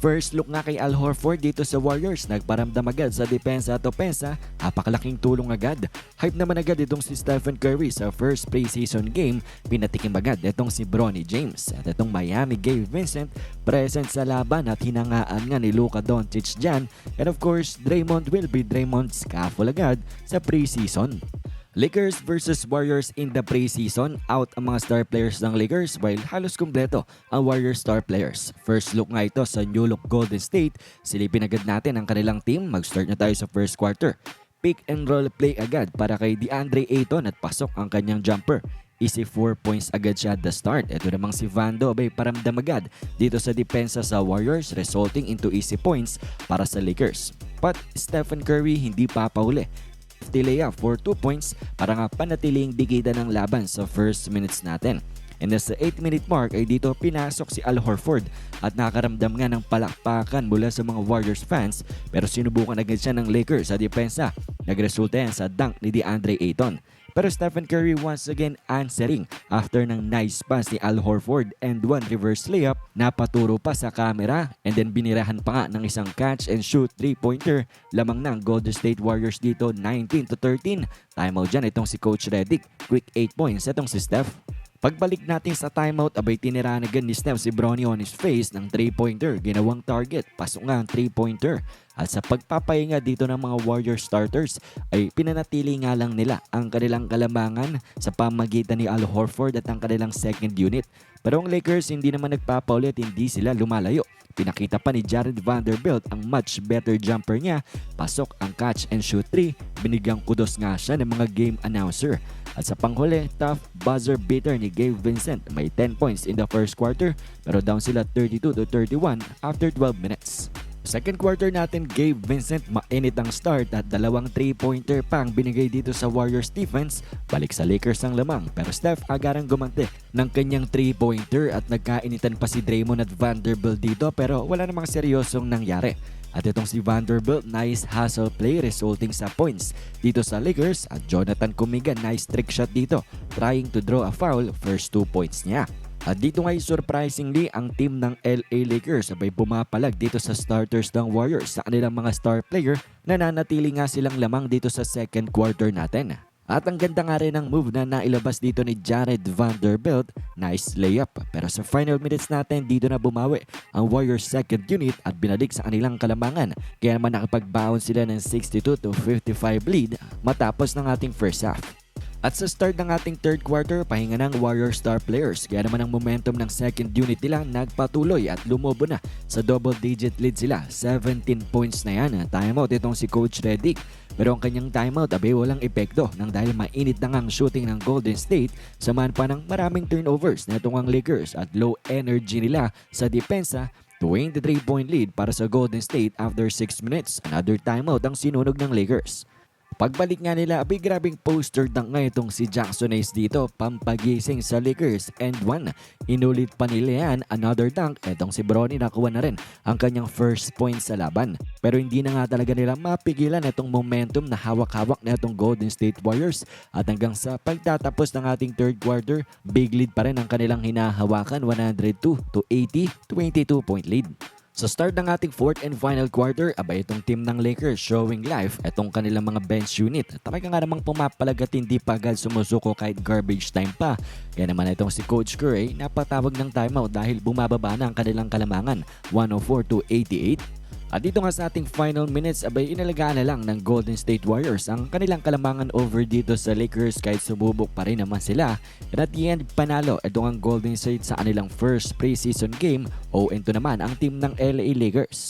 First look nga kay Al Horford dito sa Warriors, nagparamdam agad sa depensa at opensa, napakalaking tulong agad. Hype naman agad itong si Stephen Curry sa first preseason game, pinatikim agad itong si Bronny James. At itong Miami Gabe Vincent, present sa laban at hinangaan nga ni Luka Doncic dyan. And of course, Draymond will be Draymond Scaffle agad sa preseason. Lakers versus Warriors in the preseason. Out ang mga star players ng Lakers while halos kumpleto ang Warriors star players. First look nga ito sa New Look Golden State. Silipin agad natin ang kanilang team. Mag-start na tayo sa first quarter. Pick and roll play agad para kay DeAndre Ayton at pasok ang kanyang jumper. Easy 4 points agad siya at the start. Ito namang si Vando abay paramdam agad dito sa depensa sa Warriors resulting into easy points para sa Lakers. But Stephen Curry hindi papauli 50 layup for 2 points para nga panatiling digida ng laban sa first minutes natin. And sa 8 minute mark ay dito pinasok si Al Horford at nakaramdam nga ng palakpakan mula sa mga Warriors fans pero sinubukan agad siya ng Lakers sa depensa. Nagresulta yan sa dunk ni DeAndre Ayton. Pero Stephen Curry once again answering after ng nice pass ni Al Horford and one reverse layup. Napaturo pa sa camera and then binirahan pa nga ng isang catch and shoot 3-pointer lamang ng Golden State Warriors dito 19 to 13 timeout dyan itong si Coach Redick quick 8 points itong si Steph Pagbalik natin sa timeout, abay tinirahan agad ni Steph si Bronny on his face ng 3-pointer. Ginawang target, pasok nga ang 3-pointer. At sa pagpapahinga dito ng mga Warrior starters ay pinanatili nga lang nila ang kanilang kalamangan sa pamagitan ni Al Horford at ang kanilang second unit. Pero ang Lakers hindi naman nagpapaulit, hindi sila lumalayo. Pinakita pa ni Jared Vanderbilt ang much better jumper niya. Pasok ang catch and shoot 3. Binigyang kudos nga siya ng mga game announcer. At sa panghuli, tough buzzer beater ni Gabe Vincent. May 10 points in the first quarter pero down sila 32 to 31 after 12 minutes. Second quarter natin, Gabe Vincent mainit ang start at dalawang 3-pointer pang binigay dito sa Warriors defense. Balik sa Lakers ang lamang pero Steph agarang gumante ng kanyang 3-pointer at nagkainitan pa si Draymond at Vanderbilt dito pero wala namang seryosong nangyari. At itong si Vanderbilt, nice hustle play resulting sa points dito sa Lakers at Jonathan Kumiga, nice trick shot dito trying to draw a foul first two points niya. At dito ngay surprisingly ang team ng LA Lakers sabay pumapalag dito sa starters ng Warriors sa kanilang mga star player na nanatili nga silang lamang dito sa second quarter natin. At ang ganda nga rin ng move na nailabas dito ni Jared Vanderbilt, nice layup. Pero sa final minutes natin, dito na bumawi ang Warriors second unit at binalik sa kanilang kalamangan. Kaya naman nakapag-bound sila ng 62 to 55 lead matapos ng ating first half. At sa start ng ating third quarter, pahinga ng Warrior star players. Kaya naman ang momentum ng second unit nila nagpatuloy at lumobo na sa double-digit lead sila. 17 points na yan. Timeout itong si Coach Redick. Pero ang kanyang timeout abe walang epekto nang dahil mainit na ang shooting ng Golden State samahan pa ng maraming turnovers na itong ang Lakers at low energy nila sa depensa 23-point lead para sa Golden State after 6 minutes. Another timeout ang sinunog ng Lakers. Pagbalik nga nila, abay grabing poster dunk nga itong si Jackson Hayes dito, pampagising sa Lakers and one. Inulit pa nila yan, another dunk, etong si Bronny nakuha na rin ang kanyang first point sa laban. Pero hindi na nga talaga nila mapigilan itong momentum na hawak-hawak na itong Golden State Warriors. At hanggang sa pagtatapos ng ating third quarter, big lead pa rin ang kanilang hinahawakan, 102 to 80, 22 point lead. Sa start ng ating fourth and final quarter, abay itong team ng Lakers showing life itong kanilang mga bench unit. Talaga nga namang pumapalag at hindi pa agad sumusuko kahit garbage time pa. Kaya naman itong si Coach Curry napatawag ng timeout dahil bumababa na ang kanilang kalamangan 104 to 88. At dito nga sa ating final minutes, abay inalagaan na lang ng Golden State Warriors ang kanilang kalamangan over dito sa Lakers kahit sububok pa rin naman sila. And at the end, panalo itong ang Golden State sa kanilang first preseason game o ito naman ang team ng LA Lakers.